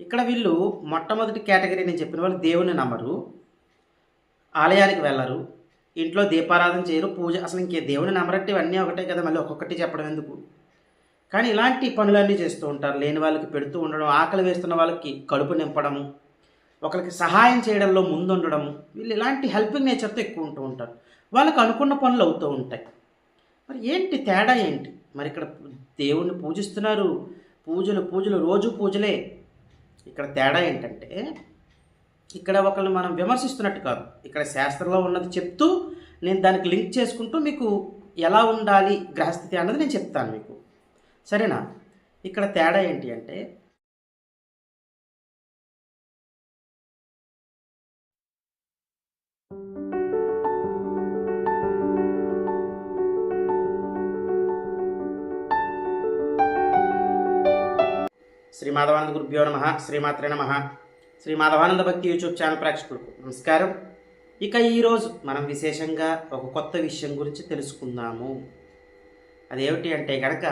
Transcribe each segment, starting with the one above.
ఇక్కడ వీళ్ళు మొట్టమొదటి కేటగిరీ నేను చెప్పిన వాళ్ళు దేవుని నమ్మరు ఆలయానికి వెళ్ళరు ఇంట్లో దీపారాధన చేయరు పూజ అసలు ఇంకే దేవుని నమ్మరట్టి ఇవన్నీ ఒకటే కదా మళ్ళీ ఒక్కొక్కటి చెప్పడం ఎందుకు? కానీ ఇలాంటి పనులన్నీ చేస్తూ ఉంటారు లేని వాళ్ళకి పెడుతూ ఉండడం ఆకలి వేస్తున్న వాళ్ళకి కడుపు నింపడము ఒకరికి సహాయం చేయడంలో ముందుండడము వీళ్ళు ఇలాంటి హెల్పింగ్ నేచర్తో ఎక్కువ ఉంటూ ఉంటారు. వాళ్ళకి అనుకున్న పనులు అవుతూ ఉంటాయి. మరి ఏంటి తేడా ఏంటి? మరి ఇక్కడ దేవుణ్ణి పూజిస్తున్నారు పూజలు పూజలు రోజు పూజలే ఇక్కడ తేడా ఏంటంటే ఇక్కడ ఒకరిని మనం విమర్శిస్తున్నట్టు కాదు. ఇక్కడ శాస్త్రంలో ఉన్నది చెప్తూ నేను దానికి లింక్ చేసుకుంటూ మీకు ఎలా ఉండాలి గ్రహస్థితి అన్నది నేను చెప్తాను మీకు. సరేనా? ఇక్కడ తేడా ఏంటి అంటే శ్రీ మాధవానంద గురుభ్యో నమ శ్రీమాత్రే నమ. శ్రీ మాధవానంద భక్తి యూట్యూబ్ ఛానల్ ప్రేక్షకులకు నమస్కారం. ఇక ఈరోజు మనం విశేషంగా ఒక కొత్త విషయం గురించి తెలుసుకుందాము. అదేమిటి అంటే కనుక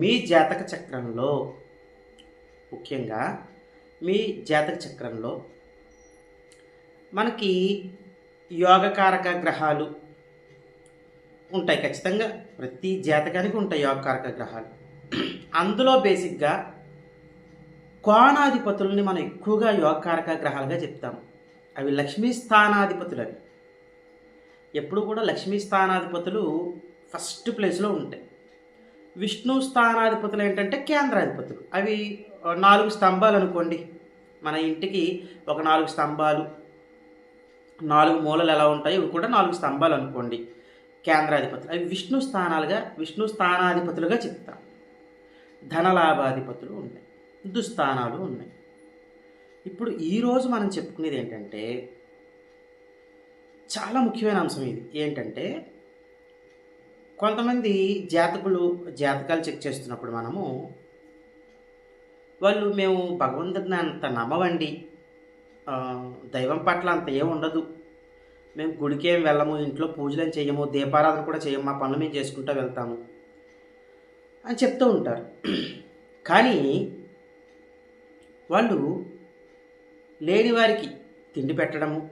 మీ జాతక చక్రంలో ముఖ్యంగా మీ జాతక చక్రంలో మనకి యోగకారక గ్రహాలు ఉంటాయి ఖచ్చితంగా. ప్రతి జాతకానికి ఉంటాయి యోగకారక గ్రహాలు. అందులో బేసిక్గా కోణాధిపతుల్ని మనం ఎక్కువగా యోగకారక గ్రహాలుగా చెప్తాము అవి లక్ష్మీ స్థానాధిపతులు అవి ఎప్పుడు కూడా లక్ష్మీ స్థానాధిపతులు ఫస్ట్ ప్లేస్లో ఉంటాయి. విష్ణు స్థానాధిపతులు ఏంటంటే కేంద్రాధిపతులు. అవి నాలుగు స్తంభాలు అనుకోండి. మన ఇంటికి ఒక నాలుగు స్తంభాలు నాలుగు మూలలు ఎలా ఉంటాయి ఇవి కూడా నాలుగు స్తంభాలు అనుకోండి. కేంద్రాధిపతులు. అవి విష్ణు స్థానాలుగా విష్ణు స్థానాధిపతులుగా చెప్తాం. ధనలాభాధిపతులు ఉంటాయి. దుస్థానాలు ఉన్నాయి. ఇప్పుడు ఈరోజు మనం చెప్పుకునేది ఏంటంటే చాలా ముఖ్యమైన అంశం ఇది. ఏంటంటే కొంతమంది జాతకులు జాతకాలు చెక్ చేస్తున్నప్పుడు మనము వాళ్ళు మేము భగవంతుడిని అంత నమ్మవండి దైవం పట్ల అంత ఏం ఉండదు. మేము గుడికి వెళ్ళము ఇంట్లో పూజలు ఏం చేయము దీపారాధన కూడా చేయము మా పనులు మేము చేసుకుంటూ వెళ్తాము అని చెప్తూ ఉంటారు. కానీ వాళ్ళు లేని వారికి తిండి పెట్టడము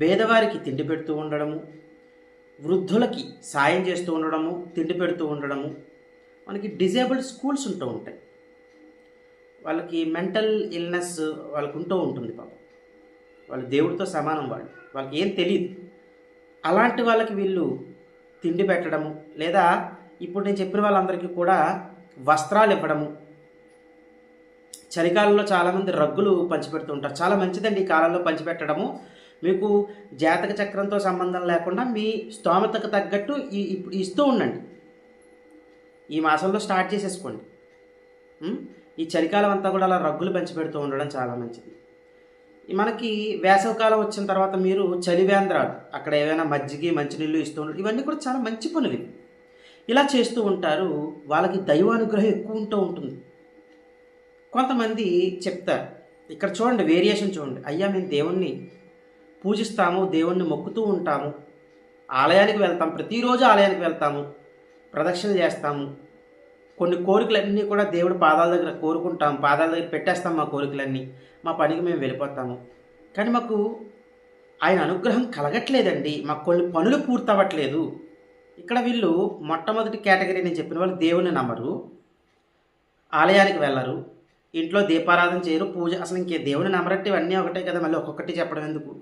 పేదవారికి తిండి పెడుతూ ఉండడము వృద్ధులకి సాయం చేస్తూ ఉండడము తిండి పెడుతూ ఉండడము మనకి డిజేబుల్డ్ స్కూల్స్ ఉంటూ ఉంటాయి. వాళ్ళకి మెంటల్ ఇల్నెస్ వాళ్ళకు ఉంటూ ఉంటుంది పాపం. వాళ్ళు దేవుడితో సమానం వాళ్ళు. వాళ్ళకి ఏం తెలియదు అలాంటి వాళ్ళకి వీళ్ళు తిండి పెట్టడము లేదా ఇప్పుడు నేను చెప్పిన వాళ్ళందరికీ కూడా వస్త్రాలు ఇవ్వడము చలికాలంలో చాలామంది రగ్గులు పంచిపెడుతూ ఉంటారు. చాలా మంచిదండి ఈ కాలంలో పంచిపెట్టడము. మీకు జాతక చక్రంతో సంబంధం లేకుండా మీ స్తోమతకు తగ్గట్టు ఈ ఇప్పుడు ఇస్తూ ఉండండి. ఈ మాసంలో స్టార్ట్ చేసేసుకోండి. ఈ చలికాలం అంతా కూడా అలా రగ్గులు పంచిపెడుతూ ఉండడం చాలా మంచిది. మనకి వేసవికాలం వచ్చిన తర్వాత మీరు చలివేంద్రాలు అక్కడ ఏవైనా మజ్జిగ మంచినీళ్ళు ఇస్తూ ఉండడం ఇవన్నీ కూడా చాలా మంచి పనులు. ఇలా చేస్తూ ఉంటారు. వాళ్ళకి దైవానుగ్రహం ఎక్కువ ఉంటూ ఉంటుంది. కొంతమంది చెప్తారు ఇక్కడ చూడండి వేరియేషన్ చూడండి. అయ్యా మేము దేవుణ్ణి పూజిస్తాము దేవుణ్ణి మొక్కుతూ ఉంటాము. ఆలయానికి వెళ్తాం ప్రతిరోజు ఆలయానికి వెళ్తాము ప్రదక్షిణ చేస్తాము. కొన్ని కోరికలన్నీ కూడా దేవుడి పాదాల దగ్గర కోరుకుంటాం పాదాల దగ్గర పెట్టేస్తాం మా కోరికలన్నీ. మా పనికి మేము వెళ్ళిపోతాము. కానీ మాకు ఆయన అనుగ్రహం కలగట్లేదండి. మాకు కొన్ని పనులు పూర్తవ్వట్లేదు. ఇక్కడ వీళ్ళు మొట్టమొదటి కేటగిరీ నేను చెప్పిన వాళ్ళు దేవుని నమ్మరు ఆలయానికి వెళ్ళరు. ఇంట్లో దీపారాధన చేయరు పూజ అసలు ఇంకే దేవుని నమరట్టి ఇవన్నీ ఒకటే కదా మళ్ళీ ఒక్కొక్కటి చెప్పడం ఎందుకు?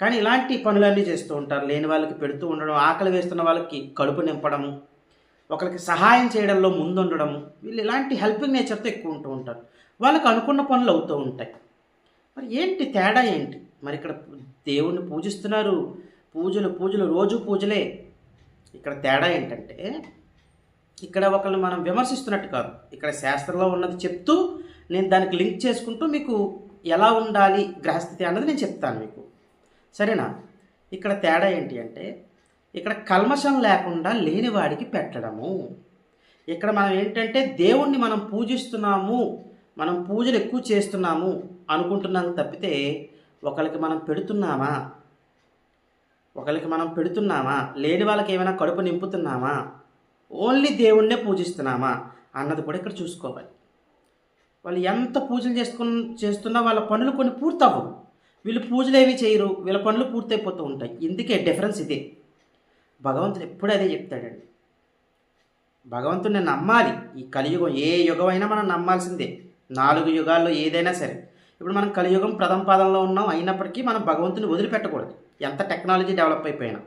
కానీ ఇలాంటి పనులన్నీ చేస్తూ ఉంటారు లేని వాళ్ళకి పెడుతూ ఉండడం ఆకలి వేస్తున్న వాళ్ళకి కడుపు నింపడము ఒకరికి సహాయం చేయడంలో ముందుండడము వీళ్ళు ఇలాంటి హెల్పింగ్ నేచర్తో ఎక్కువ ఉంటూ ఉంటారు. వాళ్ళకి అనుకున్న పనులు అవుతూ ఉంటాయి. మరి ఏంటి తేడా ఏంటి? మరి ఇక్కడ దేవుణ్ణి పూజిస్తున్నారు పూజలు పూజలు రోజు పూజలే. ఇక్కడ తేడా ఏంటంటే ఇక్కడ ఒకరిని మనం విమర్శిస్తున్నట్టు కాదు. ఇక్కడ శాస్త్రంలో ఉన్నది చెప్తూ నేను దానికి లింక్ చేసుకుంటూ మీకు ఎలా ఉండాలి గ్రహస్థితి అన్నది నేను చెప్తాను మీకు. సరేనా? ఇక్కడ తేడా ఏంటి అంటే ఇక్కడ కల్మషం లేకుండా లేనివాడికి పెట్టడము. ఇక్కడ మనం ఏంటంటే దేవుణ్ణి మనం పూజిస్తున్నాము మనం పూజలు ఎక్కువ చేస్తున్నాము అనుకుంటున్నాం తప్పితే ఒకరికి మనం పెడుతున్నామా? ఒకరికి మనం పెడుతున్నామా? లేని వాళ్ళకి ఏమైనా కడుపు నింపుతున్నామా? ఓన్లీ దేవుణ్ణే పూజిస్తున్నామా అన్నది కూడా ఇక్కడ చూసుకోవాలి. వాళ్ళు ఎంత పూజలు చేసుకుని చేస్తున్నా వాళ్ళ పనులు కొన్ని పూర్తి అవ్వవు వీళ్ళు పూజలు ఏవి చేయరు వీళ్ళ పనులు పూర్తయిపోతూ ఉంటాయి. ఇందుకే డిఫరెన్స్ ఇదే. భగవంతుడు ఎప్పుడు అదే చెప్తాడండి. భగవంతుడిని నమ్మాలి. ఈ కలియుగం ఏ యుగం అయినా మనం నమ్మాల్సిందే. నాలుగు యుగాల్లో ఏదైనా సరే. ఇప్పుడు మనం కలియుగం ప్రథమ పాదంలో ఉన్నాం అయినప్పటికీ మనం భగవంతుని వదిలిపెట్టకూడదు. ఎంత టెక్నాలజీ డెవలప్ అయిపోయినా.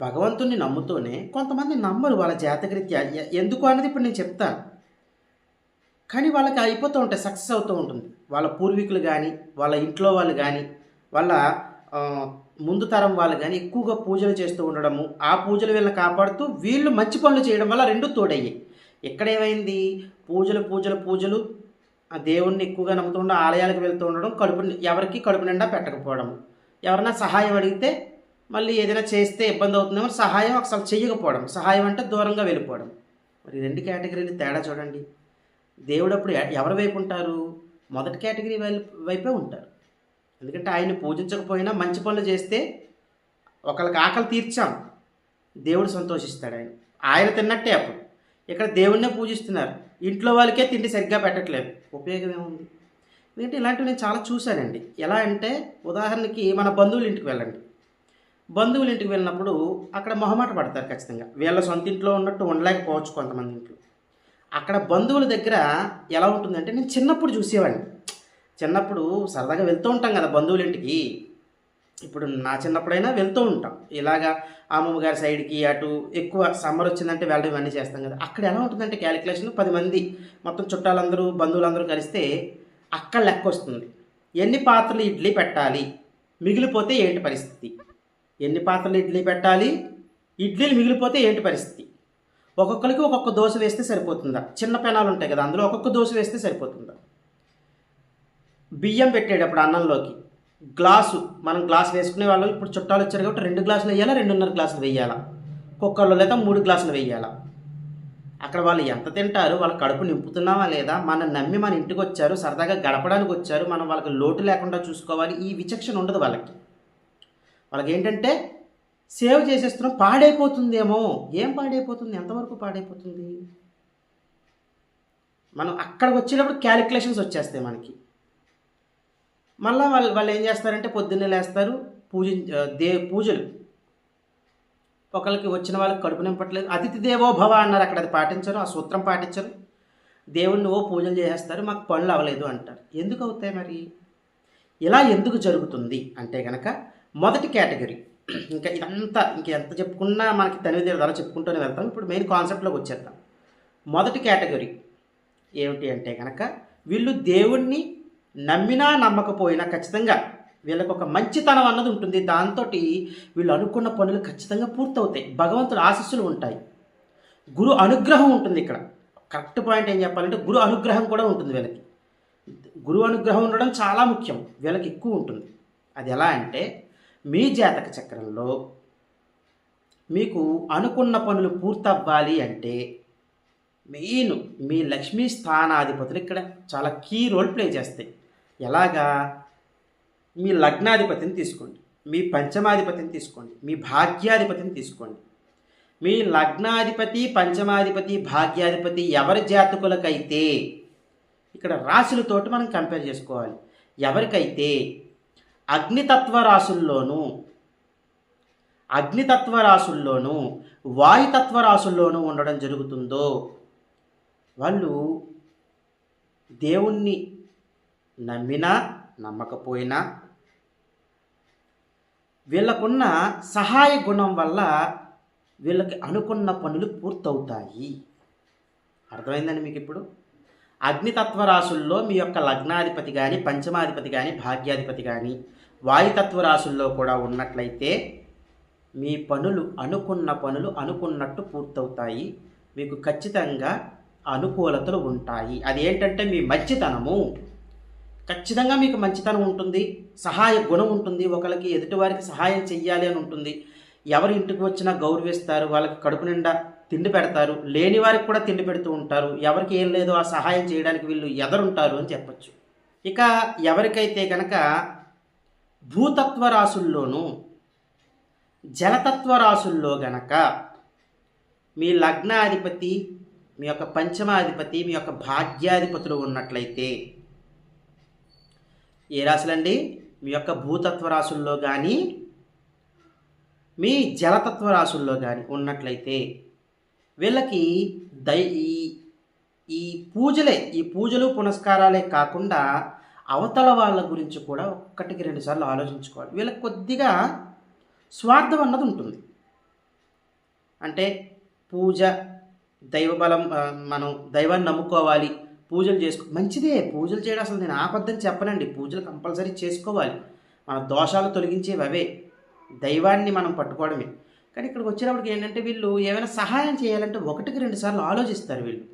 భగవంతుణ్ణి నమ్ముతూనే కొంతమంది నమ్మరు వాళ్ళ జాతకరీత్యా. ఎందుకు అన్నది ఇప్పుడు నేను చెప్తాను. కానీ వాళ్ళకి అయిపోతూ ఉంటాయి సక్సెస్ అవుతూ ఉంటుంది. వాళ్ళ పూర్వీకులు కానీ వాళ్ళ ఇంట్లో వాళ్ళు కానీ వాళ్ళ ముందు తరం వాళ్ళు కానీ ఎక్కువగా పూజలు చేస్తూ ఉండడము ఆ పూజలు వీళ్ళని కాపాడుతూ వీళ్ళు మంచి పనులు చేయడం వల్ల రెండు తోడయ్యాయి. ఇక్కడ ఏమైంది? పూజలు పూజలు పూజలు. ఆ దేవుణ్ణి ఎక్కువగా నమ్ముతూ ఉండడం ఆలయాలకు వెళ్తూ ఉండడం కడుపు ఎవరికి కడుపు నిండా పెట్టకపోవడం ఎవరైనా సహాయం అడిగితే మళ్ళీ ఏదైనా చేస్తే ఇబ్బంది అవుతుందేమో సహాయం అసలు చెయ్యకపోవడం. సహాయం అంటే దూరంగా వెళ్ళిపోవడం. మరి రెండు కేటగిరీలు తేడా చూడండి. దేవుడు అప్పుడు ఎవరి వైపు ఉంటారు? మొదటి కేటగిరీ వైపు వైపే ఉంటారు. ఎందుకంటే ఆయన్ని పూజించకపోయినా మంచి పనులు చేస్తే ఒకళ్ళకి ఆకలి తీర్చాం. దేవుడు సంతోషిస్తాడు ఆయన. ఆయన తిన్నట్టే అప్పుడు. ఇక్కడ దేవుణ్ణే పూజిస్తున్నారు. ఇంట్లో వాళ్ళకే తిండి సరిగ్గా పెట్టట్లేదు. ఉపయోగం ఏముంది? ఎందుకంటే ఇలాంటివి నేను చాలా చూశానండి. ఎలా అంటే ఉదాహరణకి మన బంధువుల ఇంటికి వెళ్ళండి. బంధువుల ఇంటికి వెళ్ళినప్పుడు అక్కడ మొహమాట పడతారు ఖచ్చితంగా. వీళ్ళ సొంత ఇంట్లో ఉన్నట్టు ఉండలేకపోవచ్చు కొంతమంది ఇంట్లో. అక్కడ బంధువుల దగ్గర ఎలా ఉంటుందంటే నేను చిన్నప్పుడు చూసేవాడిని. చిన్నప్పుడు సరదాగా వెళ్తూ ఉంటాం కదా బంధువుల ఇంటికి. ఇప్పుడు నా చిన్నప్పుడైనా వెళ్తూ ఉంటాం. ఇలాగా అమ్మమ్మ గారి సైడ్కి అటు ఎక్కువ సమ్మర్ వచ్చిందంటే వెళ్ళడం ఇవన్నీ చేస్తాం కదా. అక్కడ ఎలా ఉంటుందంటే క్యాలిక్యులేషన్ పది మంది మొత్తం చుట్టాలందరూ బంధువులందరూ కలిస్తే అక్కడ లెక్క వస్తుంది. ఎన్ని పాత్రలు ఇడ్లీ పెట్టాలి మిగిలిపోతే ఏంటి పరిస్థితి? ఎన్ని పాత్రలు ఇడ్లీ పెట్టాలి? ఇడ్లీలు మిగిలిపోతే ఏంటి పరిస్థితి? ఒక్కొక్కరికి ఒక్కొక్క దోశ వేస్తే సరిపోతుందా? చిన్న పెనాలు ఉంటాయి కదా అందులో ఒక్కొక్క దోశ వేస్తే సరిపోతుందా? బియ్యం పెట్టేటప్పుడు అన్నంలోకి గ్లాసు మనం గ్లాస్ వేసుకునే వాళ్ళు ఇప్పుడు చుట్టాలు వచ్చారు కాబట్టి రెండు గ్లాసులు వేయాలా రెండున్నర గ్లాసులు వేయాలా? కుక్కర్లో లేదా మూడు గ్లాసులు వేయాలా? అక్కడ వాళ్ళు ఎంత తింటారు? వాళ్ళ కడుపు నింపుతున్నావా లేదా? మనం నమ్మి మన ఇంటికి వచ్చారు సరదాగా గడపడానికి వచ్చారు మనం వాళ్ళకి లోటు లేకుండా చూసుకోవాలి ఈ విచక్షణ ఉండదు వాళ్ళకి. వాళ్ళకి ఏంటంటే సేవ్ చేసేస్తున్నాం పాడైపోతుందేమో. ఏం పాడైపోతుంది? ఎంతవరకు పాడైపోతుంది? మనం అక్కడికి వచ్చేటప్పుడు క్యాలిక్యులేషన్స్ వచ్చేస్తాయి మనకి. మళ్ళీ వాళ్ళు వాళ్ళు ఏం చేస్తారంటే పొద్దున్నే లేస్తారు పూజ దే పూజలు. ఒకళ్ళకి వచ్చిన వాళ్ళకి కడుపు నింపట్లేదు. అతిథి దేవో భవ అన్నారు అక్కడ అది పాటించరు ఆ సూత్రం పాటించరు. దేవుణ్ణి ఓ పూజలు చేసేస్తారు మాకు పనులు అవ్వలేదు అంటారు. ఎందుకు అవుతాయి మరి? ఇలా ఎందుకు జరుగుతుంది? అంటే కనుక మొదటి కేటగిరీ. ఇంకా ఇదంతా ఇంక ఎంత చెప్పుకున్నా మనకి తనివి తీరదాలో చెప్పుకుంటూనే వెళ్తాం. ఇప్పుడు మెయిన్ కాన్సెప్ట్లోకి వచ్చేద్దాం. మొదటి కేటగిరీ ఏమిటి అంటే కనుక వీళ్ళు దేవుణ్ణి నమ్మినా నమ్మకపోయినా ఖచ్చితంగా వీళ్ళకి ఒక మంచితనం అన్నది ఉంటుంది. దాంతో వీళ్ళు అనుకున్న పనులు ఖచ్చితంగా పూర్తవుతాయి. భగవంతుడు ఆశీస్సులు ఉంటాయి. గురు అనుగ్రహం ఉంటుంది ఇక్కడ. కరెక్ట్ పాయింట్ ఏం చెప్పాలంటే గురు అనుగ్రహం కూడా ఉంటుంది వీళ్ళకి. గురు అనుగ్రహం ఉండడం చాలా ముఖ్యం. వీళ్ళకి ఎక్కువ ఉంటుంది. అది ఎలా అంటే మీ జాతక చక్రంలో మీకు అనుకున్న పనులు పూర్తవ్వాలి అంటే మెయిన్ మీ లక్ష్మీ స్థానాధిపతులు ఇక్కడ చాలా కీ రోల్ ప్లే చేస్తాయి. ఎలాగా? మీ లగ్నాధిపతిని తీసుకోండి మీ పంచమాధిపతిని తీసుకోండి మీ భాగ్యాధిపతిని తీసుకోండి. మీ లగ్నాధిపతి పంచమాధిపతి భాగ్యాధిపతి ఎవరి జాతకులకైతే ఇక్కడ రాశులతోటి మనం కంపేర్ చేసుకోవాలి. ఎవరికైతే అగ్నితత్వ రాశుల్లోనూ అగ్నితత్వ రాశుల్లోనూ వాయుతత్వ రాసుల్లోనూ ఉండడం జరుగుతుందో వాళ్ళు దేవుణ్ణి నమ్మినా నమ్మకపోయినా వీళ్ళకున్న సహాయ గుణం వల్ల వీళ్ళకి అనుకున్న పనులు పూర్తవుతాయి. అర్థమైందండి మీకు ఇప్పుడు? అగ్నితత్వ రాశుల్లో మీ యొక్క లగ్నాధిపతి కానీ పంచమాధిపతి కానీ భాగ్యాధిపతి కానీ వాయుతత్వ రాశుల్లో కూడా ఉన్నట్లయితే మీ పనులు అనుకున్న పనులు అనుకున్నట్టు పూర్తవుతాయి. మీకు ఖచ్చితంగా అనుకూలతలు ఉంటాయి. అదేంటంటే మీ మంచితనము. ఖచ్చితంగా మీకు మంచితనం ఉంటుంది. సహాయ గుణం ఉంటుంది. ఒకరికి ఎదుటివారికి సహాయం చెయ్యాలి అని ఉంటుంది. ఎవరి ఇంటికి వచ్చినా గౌరవిస్తారు. వాళ్ళకి కడుపు నిండా తిండి పెడతారు. లేని వారికి కూడా తిండి పెడుతూ ఉంటారు. ఎవరికి ఏం లేదో ఆ సహాయం చేయడానికి వీళ్ళు ఎదరుంటారు అని చెప్పచ్చు. ఇక ఎవరికైతే కనుక భూతత్వ రాశుల్లోనూ జలతత్వ రాశుల్లో గనక మీ లగ్నాధిపతి మీ యొక్క పంచమాధిపతి మీ యొక్క భాగ్యాధిపతులు ఉన్నట్లయితే ఏ రాశులండి? మీ యొక్క భూతత్వ రాశుల్లో కానీ మీ జలతత్వ రాశుల్లో కానీ ఉన్నట్లయితే వీళ్ళకి దై ఈ ఈ పూజలే ఈ పూజలు పునస్కారాలే కాకుండా అవతల వాళ్ళ గురించి కూడా ఒక్కటికి రెండుసార్లు ఆలోచించుకోవాలి. వీళ్ళకి కొద్దిగా స్వార్థం అన్నది ఉంటుంది. అంటే పూజ దైవబలం మనం దైవాన్ని నమ్ముకోవాలి పూజలు చేసుకో మంచిదే పూజలు చేయడం అసలు నేను ఆపద్దని చెప్పనండి. పూజలు కంపల్సరీ చేసుకోవాలి. మన దోషాలు తొలగించేవి అవే దైవాన్ని మనం పట్టుకోవడమే. కానీ ఇక్కడికి వచ్చినప్పటికి ఏంటంటే వీళ్ళు ఏమైనా సహాయం చేయాలంటే ఒకటికి రెండు సార్లు ఆలోచిస్తారు వీళ్ళు.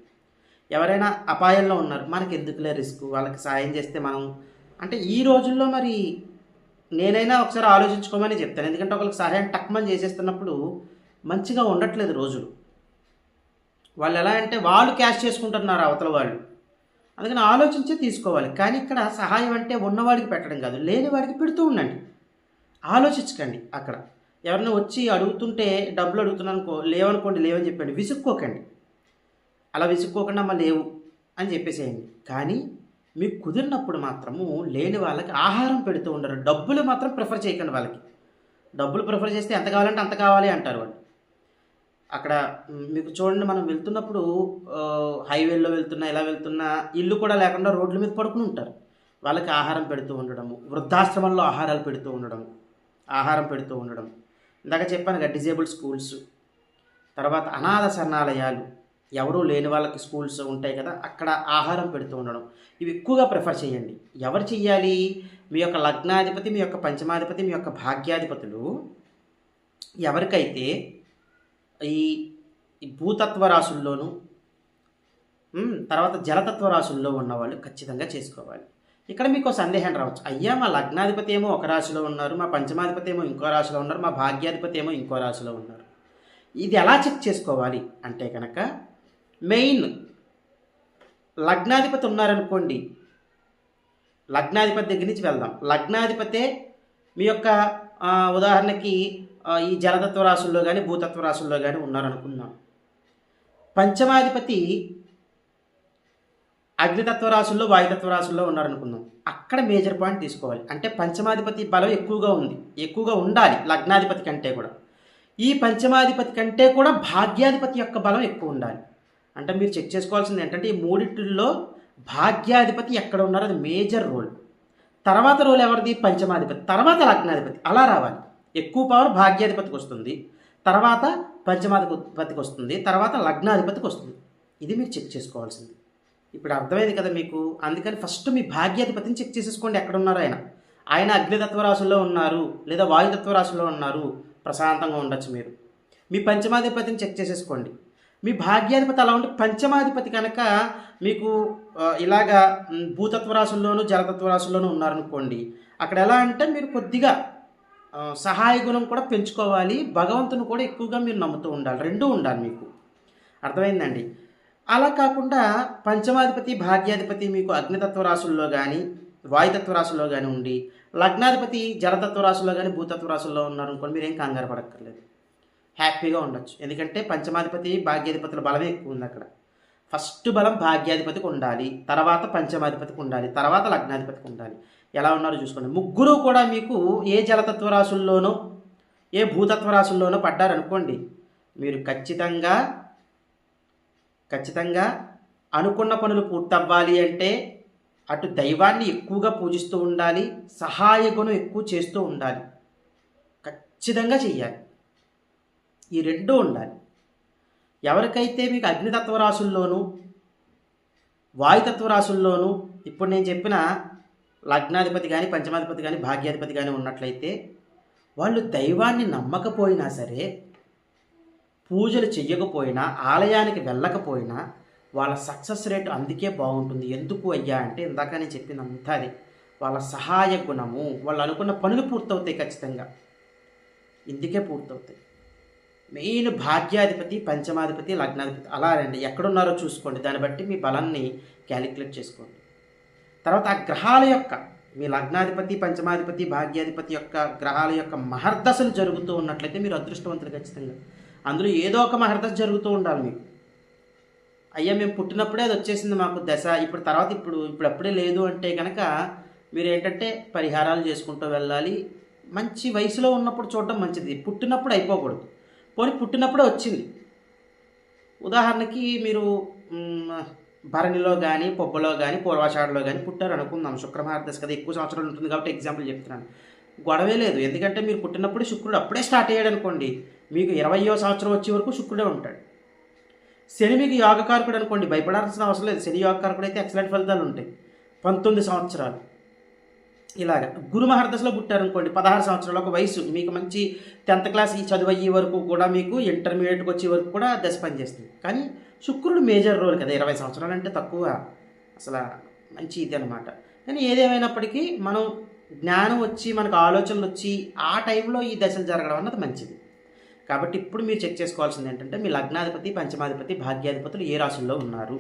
ఎవరైనా అపాయంలో ఉన్నారు మనకి ఎందుకులే రిస్క్ వాళ్ళకి సహాయం చేస్తే మనం అంటే ఈ రోజుల్లో మరి నేనైనా ఒకసారి ఆలోచించుకోమని చెప్తాను. ఎందుకంటే ఒకరికి సహాయం టక్మని చేసేస్తున్నప్పుడు మంచిగా ఉండట్లేదు రోజులు. వాళ్ళు ఎలా అంటే వాళ్ళు క్యాష్ చేసుకుంటున్నారు అవతల వాళ్ళు. అందుకని ఆలోచించే తీసుకోవాలి. కానీ ఇక్కడ సహాయం అంటే ఉన్నవాడికి పెట్టడం కాదు లేనివాడికి పెడుతూ ఉండండి. ఆలోచించకండి అక్కడ. ఎవరైనా వచ్చి అడుగుతుంటే డబ్బులు అడుగుతున్నాను అనుకో లేవనుకోండి లేవని చెప్పండి. విసుక్కోకండి. అలా విసుక్కోకుండా అమ్మ లేవు అని చెప్పేసేయండి. కానీ మీకు కుదిరినప్పుడు మాత్రము లేని వాళ్ళకి ఆహారం పెడుతూ ఉండరు. డబ్బులు మాత్రం ప్రిఫర్ చేయకండి వాళ్ళకి. డబ్బులు ప్రిఫర్ చేస్తే ఎంత కావాలంటే అంత కావాలి అంటారు వాళ్ళు. అక్కడ మీకు చూడండి మనం వెళ్తున్నప్పుడు హైవేలో వెళ్తున్నా ఇలా వెళ్తున్నా ఇల్లు కూడా లేకుండా రోడ్ల మీద పడుకుని ఉంటారు. వాళ్ళకి ఆహారం పెడుతూ ఉండడము వృద్ధాశ్రమంలో ఆహారాలు పెడుతూ ఉండడం ఆహారం పెడుతూ ఉండడం ఇందాక చెప్పాను కదా డిజేబుల్ స్కూల్స్ తర్వాత అనాథ శరణాలయాలు. ఎవరూ లేని వాళ్ళకి స్కూల్స్ ఉంటాయి కదా అక్కడ ఆహారం పెడుతూ ఉండడం. ఇవి ఎక్కువగా ప్రిఫర్ చేయండి. ఎవరు చెయ్యాలి? మీ యొక్క లగ్నాధిపతి మీ యొక్క పంచమాధిపతి మీ యొక్క భాగ్యాధిపతులు ఎవరికైతే ఈ భూతత్వ రాశుల్లోనూ తర్వాత జలతత్వ రాశుల్లో ఉన్నవాళ్ళు ఖచ్చితంగా చేసుకోవాలి. ఇక్కడ మీకు ఒక సందేహం రావచ్చు. అయ్యా మా లగ్నాధిపతి ఏమో ఒక రాశిలో ఉన్నారు మా పంచమాధిపతి ఏమో ఇంకో రాశిలో ఉన్నారు మా భాగ్యాధిపతి ఏమో ఇంకో రాశిలో ఉన్నారు. ఇది ఎలా చెక్ చేసుకోవాలి అంటే కనుక మెయిన్ లగ్నాధిపతి ఉన్నారనుకోండి లగ్నాధిపతి దగ్గర నుంచి వెళ్దాం. లగ్నాధిపతే మీ యొక్క ఉదాహరణకి ఈ జలతత్వ రాశుల్లో కానీ భూతత్వ రాశుల్లో కానీ ఉన్నారనుకుందాం. పంచమాధిపతి అగ్నితత్వ రాశుల్లో వాయుతత్వ రాశుల్లో ఉన్నారనుకుందాం. అక్కడ మేజర్ పాయింట్ తీసుకోవాలి. అంటే పంచమాధిపతి బలం ఎక్కువగా ఉంది. ఎక్కువగా ఉండాలి లగ్నాధిపతి కంటే కూడా. ఈ పంచమాధిపతి కంటే కూడా భాగ్యాధిపతి యొక్క బలం ఎక్కువ ఉండాలి. అంటే మీరు చెక్ చేసుకోవాల్సింది ఏంటంటే ఈ మూడింటిల్లో భాగ్యాధిపతి ఎక్కడ ఉన్నారో? అది మేజర్ రోల్ తర్వాత రోల్ ఎవరిది? పంచమాధిపతి. తర్వాత లగ్నాధిపతి. అలా రావాలి. ఎక్కువ పవర్ భాగ్యాధిపతికి వస్తుంది. తర్వాత పంచమాధిపతికి వస్తుంది. తర్వాత లగ్నాధిపతికి వస్తుంది. ఇది మీరు చెక్ చేసుకోవాల్సింది. ఇప్పుడు అర్థమైంది కదా మీకు? అందుకని ఫస్ట్ మీ భాగ్యాధిపతిని చెక్ చేసేసుకోండి ఎక్కడ ఉన్నారు ఆయన. ఆయన అగ్నితత్వ రాశుల్లో ఉన్నారు లేదా వాయుతత్వ రాశుల్లో ఉన్నారు. ప్రశాంతంగా ఉండొచ్చు మీరు. మీ పంచమాధిపతిని చెక్ చేసేసుకోండి. మీ భాగ్యాధిపతి అలా ఉంటే పంచమాధిపతి కనుక మీకు ఇలాగా భూతత్వ రాశుల్లోనూ జలతత్వ రాశుల్లోనూ ఉన్నారనుకోండి అక్కడ ఎలా అంటే మీరు కొద్దిగా సహాయ గుణం కూడా పెంచుకోవాలి భగవంతుని కూడా ఎక్కువగా మీరు నమ్ముతూ ఉండాలి. రెండూ ఉండాలి మీకు. అర్థమైందండి? అలా కాకుండా పంచమాధిపతి భాగ్యాధిపతి మీకు అగ్నితత్వ రాశుల్లో కానీ వాయుతత్వ రాశుల్లో కానీ ఉండి లగ్నాధిపతి జలతత్వ రాశుల్లో కానీ భూతత్వ రాశుల్లో ఉన్నారు అనుకోండి మీరు ఏం కంగారు పడక్కర్లేదు. హ్యాపీగా ఉండొచ్చు. ఎందుకంటే పంచమాధిపతి భాగ్యాధిపతుల బలమే ఎక్కువ ఉంది అక్కడ. ఫస్ట్ బలం భాగ్యాధిపతికి ఉండాలి తర్వాత పంచమాధిపతికి ఉండాలి తర్వాత లగ్నాధిపతికి ఉండాలి. ఎలా ఉన్నారో చూసుకోండి. ముగ్గురు కూడా మీకు ఏ జలతత్వ రాశుల్లోనో ఏ భూతత్వ రాశుల్లోనో పడ్డారనుకోండి మీరు ఖచ్చితంగా ఖచ్చితంగా అనుకున్న పనులు పూర్తవ్వాలి అంటే అటు దైవాన్ని ఎక్కువగా పూజిస్తూ ఉండాలి సహాయ గుణం ఎక్కువ చేస్తూ ఉండాలి. ఖచ్చితంగా చెయ్యాలి. ఈ రెండూ ఉండాలి. ఎవరికైతే మీకు అగ్నితత్వ రాసుల్లోనూ వాయుతత్వ రాసుల్లోనూ ఇప్పుడు నేను చెప్పిన లగ్నాధిపతి కానీ పంచమాధిపతి కానీ భాగ్యాధిపతి కానీ ఉన్నట్లయితే వాళ్ళు దైవాన్ని నమ్మకపోయినా సరే పూజలు చెయ్యకపోయినా ఆలయానికి వెళ్ళకపోయినా వాళ్ళ సక్సెస్ రేట్ అందుకే బాగుంటుంది. ఎందుకు అయ్యా అంటే ఇందాక నేను చెప్పిందంతా అది. వాళ్ళ సహాయ గుణము వాళ్ళు అనుకున్న పనులు పూర్తవుతాయి ఖచ్చితంగా. ఇందుకే పూర్తవుతాయి. మెయిన్ భాగ్యాధిపతి పంచమాధిపతి లగ్నాధిపతి అలా రండి. ఎక్కడున్నారో చూసుకోండి. దాన్ని బట్టి మీ బలాన్ని క్యాలిక్యులేట్ చేసుకోండి. తర్వాత ఆ గ్రహాల యొక్క మీ లగ్నాధిపతి పంచమాధిపతి భాగ్యాధిపతి యొక్క గ్రహాల యొక్క మహర్దశలు జరుగుతూ ఉన్నట్లయితే మీరు అదృష్టవంతులు ఖచ్చితంగా. అందులో ఏదో ఒక మహర్త జరుగుతూ ఉండాలి మీకు. అయ్యా మేము పుట్టినప్పుడే అది వచ్చేసింది మాకు దశ ఇప్పుడు తర్వాత ఇప్పుడు ఇప్పుడు అప్పుడే లేదు అంటే కనుక మీరు ఏంటంటే పరిహారాలు చేసుకుంటూ వెళ్ళాలి. మంచి వయసులో ఉన్నప్పుడు చూడడం మంచిది. పుట్టినప్పుడు అయిపోకూడదు. పోనీ పుట్టినప్పుడే వచ్చింది. ఉదాహరణకి మీరు భరణిలో కానీ పొబ్బలో కానీ పూర్వాషాఢలో కానీ పుట్టారు అనుకుందాం. శుక్రమార్దశ కదా ఎక్కువ సంవత్సరాలు ఉంటుంది కాబట్టి ఎగ్జాంపుల్ చెప్తున్నాను. గొడవే లేదు. ఎందుకంటే మీరు పుట్టినప్పుడు శుక్రుడు అప్పుడే స్టార్ట్ అయ్యాడు అనుకోండి. మీకు ఇరవయో సంవత్సరం వచ్చే వరకు శుక్రుడే ఉంటాడు. శని మీకు యోగకారకుడు అనుకోండి భయపడాల్సిన అవసరం లేదు. శని యోగకారకుడు అయితే ఎక్సలెంట్ ఫలితాలు ఉంటాయి. పంతొమ్మిది సంవత్సరాలు. ఇలాగ. గురు మహర్దశలో పుట్టారనుకోండి పదహారు సంవత్సరాలు. ఒక వయసు. మీకు మంచి టెన్త్ క్లాస్ ఈ చదువు అయ్యే వరకు కూడా మీకు ఇంటర్మీడియట్కి వచ్చే వరకు కూడా దశ పనిచేస్తుంది కానీ శుక్రుడు మేజర్ రోల్ కదా. ఇరవై సంవత్సరాలు అంటే తక్కువ. అసలు మంచి ఇది అనమాట కానీ ఏదేమైనప్పటికీ మనం జ్ఞానం వచ్చి మనకు ఆలోచనలు వచ్చి ఆ టైంలో ఈ దశలు జరగడం అన్నది మంచిది. కాబట్టి ఇప్పుడు మీరు చెక్ చేసుకోవాల్సింది ఏంటంటే మీ లగ్నాధిపతి పంచమాధిపతి భాగ్యాధిపతులు ఏ రాశుల్లో ఉన్నారు?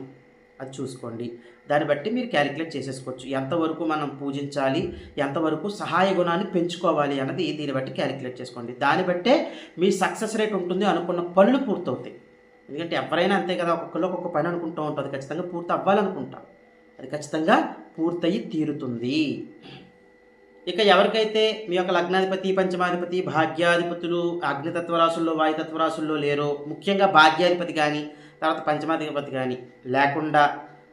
అది చూసుకోండి. దాన్ని బట్టి మీరు క్యాలిక్యులేట్ చేసేసుకోవచ్చు. ఎంతవరకు మనం పూజించాలి ఎంతవరకు సహాయ గుణాన్ని పెంచుకోవాలి అన్నది దీన్ని బట్టి క్యాలిక్యులేట్ చేసుకోండి. దాన్ని బట్టే మీ సక్సెస్ రేట్ ఉంటుంది అనుకున్న పనులు పూర్తవుతాయి. ఎందుకంటే ఎవరైనా అంతే కదా ఒక్కొక్కరు ఒక్కొక్క పని అనుకుంటూ ఉంటుంది ఖచ్చితంగా పూర్తి అవ్వాలనుకుంటాం అది ఖచ్చితంగా పూర్తయి తీరుతుంది. ఇక ఎవరికైతే మీ యొక్క లగ్నాధిపతి పంచమాధిపతి భాగ్యాధిపతులు అగ్నితత్వ వాయుతత్వరాశుల్లో లేరో ముఖ్యంగా భాగ్యాధిపతి కానీ తర్వాత పంచమాధిపతి కానీ లేకుండా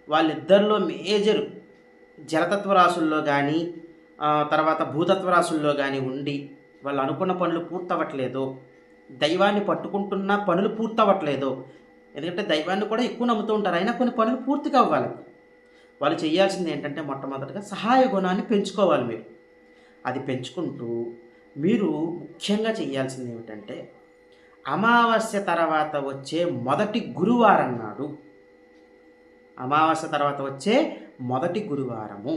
వాళ్ళిద్దరిలో మేజర్ జలతత్వ రాశుల్లో కానీ తర్వాత భూతత్వ రాశుల్లో కానీ ఉండి వాళ్ళు అనుకున్న పనులు పూర్తవ్వట్లేదు దైవాన్ని పట్టుకుంటున్న పనులు పూర్తవ్వట్లేదో ఎందుకంటే దైవాన్ని కూడా ఎక్కువ నమ్ముతూ ఉంటారు. అయినా కొన్ని పనులు పూర్తిగా అవ్వాలి. వాళ్ళు చేయాల్సింది ఏంటంటే మొట్టమొదటిగా సహాయ గుణాన్ని పెంచుకోవాలి మీరు. అది పెంచుకుంటూ మీరు ముఖ్యంగా చేయాల్సింది ఏమిటంటే అమావాస్య తర్వాత వచ్చే మొదటి గురువారం నాడు అమావాస్య తర్వాత వచ్చే మొదటి గురువారము.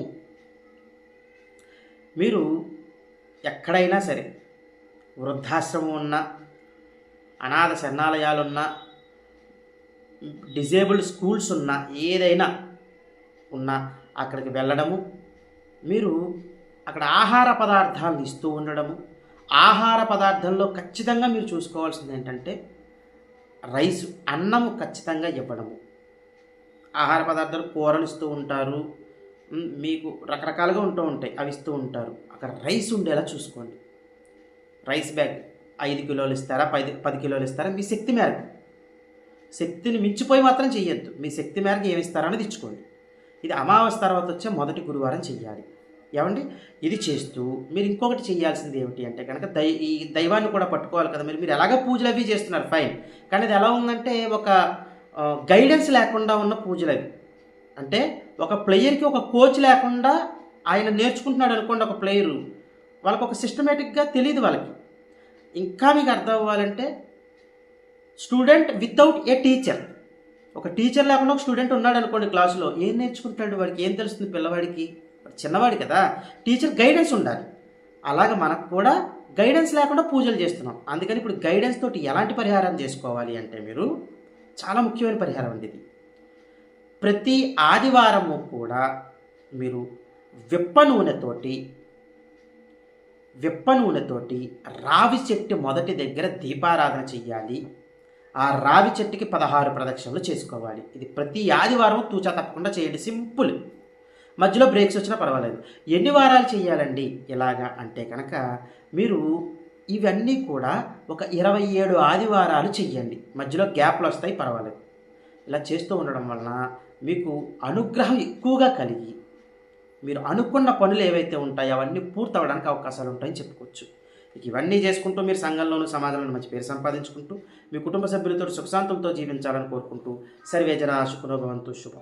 మీరు ఎక్కడైనా సరే వృద్ధాశ్రమం ఉన్నా అనాథ శరణాలయాలున్నా డిజేబుల్డ్ స్కూల్స్ ఉన్నా ఏదైనా ఉన్నా అక్కడికి వెళ్ళడము మీరు అక్కడ ఆహార పదార్థాలను ఇస్తూ ఉండడము. ఆహార పదార్థంలో ఖచ్చితంగా మీరు చూసుకోవాల్సింది ఏంటంటే రైస్ అన్నము ఖచ్చితంగా ఇవ్వడము. ఆహార పదార్థాలు కూరలు ఇస్తూ ఉంటారు. మీకు రకరకాలుగా ఉంటూ ఉంటాయి అవి ఇస్తూ ఉంటారు. అక్కడ రైస్ ఉండేలా చూసుకోండి. రైస్ బ్యాగ్ ఐదు కిలోలు ఇస్తారా? పది పది కిలోలు ఇస్తారా? మీ శక్తి మేరకు. శక్తిని మించిపోయి మాత్రం చేయొద్దు మీ శక్తి మేరకు ఏమి ఇస్తారో అనేది ఇచ్చుకోండి. ఇది అమావాస్య తర్వాత వచ్చే మొదటి గురువారం చెయ్యాలి. ఏమండి? ఇది చేస్తూ మీరు ఇంకొకటి చేయాల్సింది ఏమిటి అంటే కనుక దై ఈ దైవాన్ని కూడా పట్టుకోవాలి కదా మీరు మీరు ఎలాగ పూజలు అవి చేస్తున్నారు? ఫైన్. కానీ అది ఎలా ఉందంటే ఒక గైడెన్స్ లేకుండా ఉన్న పూజలు అవి. అంటే ఒక ప్లేయర్కి ఒక కోచ్ లేకుండా ఆయన నేర్చుకుంటున్నాడు అనుకోండి ఒక ప్లేయరు వాళ్ళకి ఒక సిస్టమేటిక్గా తెలియదు వాళ్ళకి. ఇంకా మీకు అర్థం అవ్వాలంటే స్టూడెంట్ వితౌట్ ఏ టీచర్. ఒక టీచర్ లేకుండా ఒక స్టూడెంట్ ఉన్నాడు అనుకోండి క్లాసులో ఏం నేర్చుకుంటాడు వాడికి? ఏం తెలుస్తుంది పిల్లవాడికి? చిన్నవాడు కదా టీచర్ గైడెన్స్ ఉండాలి. అలాగ మనకు కూడా గైడెన్స్ లేకుండా పూజలు చేస్తున్నాం. అందుకని ఇప్పుడు గైడెన్స్ తోటి ఎలాంటి పరిహారం చేసుకోవాలి అంటే మీరు చాలా ముఖ్యమైన పరిహారం అండి ఇది. ప్రతి ఆదివారము కూడా మీరు విప్ప నూనెతోటి విప్ప నూనెతోటి రావి చెట్టు మొదటి దగ్గర దీపారాధన చెయ్యాలి. ఆ రావి చెట్టుకి పదహారు ప్రదక్షిణలు చేసుకోవాలి. ఇది ప్రతి ఆదివారం తూచా తప్పకుండా చేయండి. సింపుల్. మధ్యలో బ్రేక్స్ వచ్చినా పర్వాలేదు. ఎన్ని వారాలు చేయాలండి? ఇలాగా అంటే కనుక మీరు ఇవన్నీ కూడా ఒక ఇరవై ఏడు ఆదివారాలు చెయ్యండి. మధ్యలో గ్యాప్లు వస్తాయి పర్వాలేదు. ఇలా చేస్తూ ఉండడం వలన మీకు అనుగ్రహం ఎక్కువగా కలిగి మీరు అనుకున్న పనులు ఏవైతే ఉంటాయో అవన్నీ పూర్తవడానికి అవకాశాలు ఉంటాయని చెప్పుకోవచ్చు. ఇవన్నీ చేసుకుంటూ మీరు సంఘంలోనూ సమాజంలోనూ మంచి పేరు సంపాదించుకుంటూ మీ కుటుంబ సభ్యులతో సుఖశాంతులతో జీవించాలని కోరుకుంటూ సర్వేజన శుకునోభవంతు శుభం.